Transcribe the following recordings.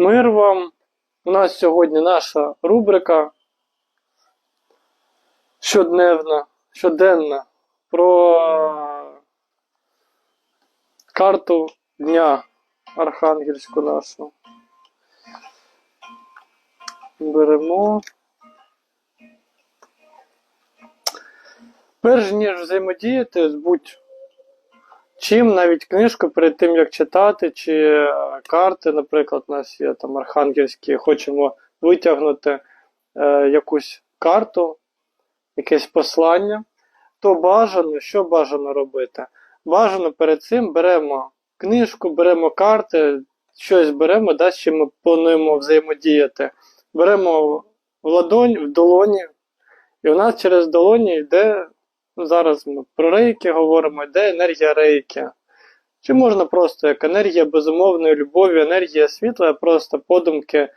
Мир вам. У нас сьогодні наша рубрика щодневна, щоденна про карту дня архангельську нашу. Беремо. Перш ніж взаємодіяти з будь чим навіть книжку перед тим як читати, чи е, карти, наприклад, у нас є там архангельські, хочемо витягнути е, якусь карту, якесь послання, то бажано, що бажано робити? Бажано перед цим беремо книжку, беремо карти, щось беремо, да, з чим ми плануємо взаємодіяти. Беремо в ладонь, в долоні, і у нас через долоні йде Ну, зараз ми про рейки говоримо, де енергія рейки. Чи можна просто як енергія безумовної любові, енергія світла, просто подумки,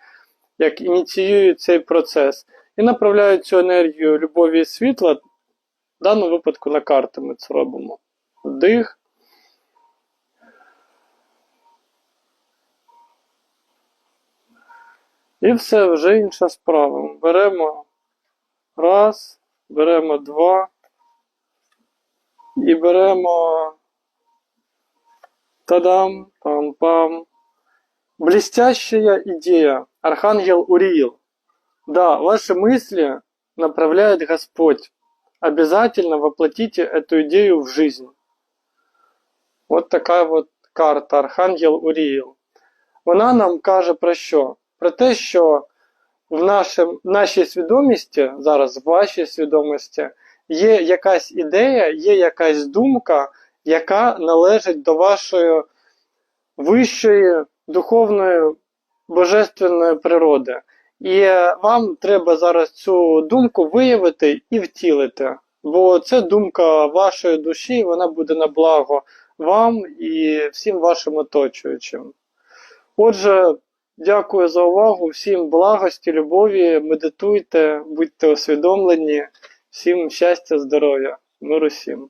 як ініціюють цей процес. І направляють цю енергію любові і світла, в даному випадку на карти ми це робимо. Вдих. І все, вже інша справа. Беремо раз, беремо два. І беремо тадам, пам-пам. Блестящая идея. Архангел Уриил. Да, ваши мысли направляет Господь. Обязательно воплотите эту идею в жизнь. Вот така от карта Архангел Уріїл. Вона нам каже про що? Про те, що в нашим, в нашій свідомості, зараз в вашій свідомості, є якась ідея, є якась думка, яка належить до вашої вищої духовної божественної природи. І вам треба зараз цю думку виявити і втілити. Бо це думка вашої душі, вона буде на благо вам і всім вашим оточуючим. Отже, дякую за увагу, всім благості, любові, медитуйте, будьте усвідомлені. Всім щастя, здоров'я, миру всім.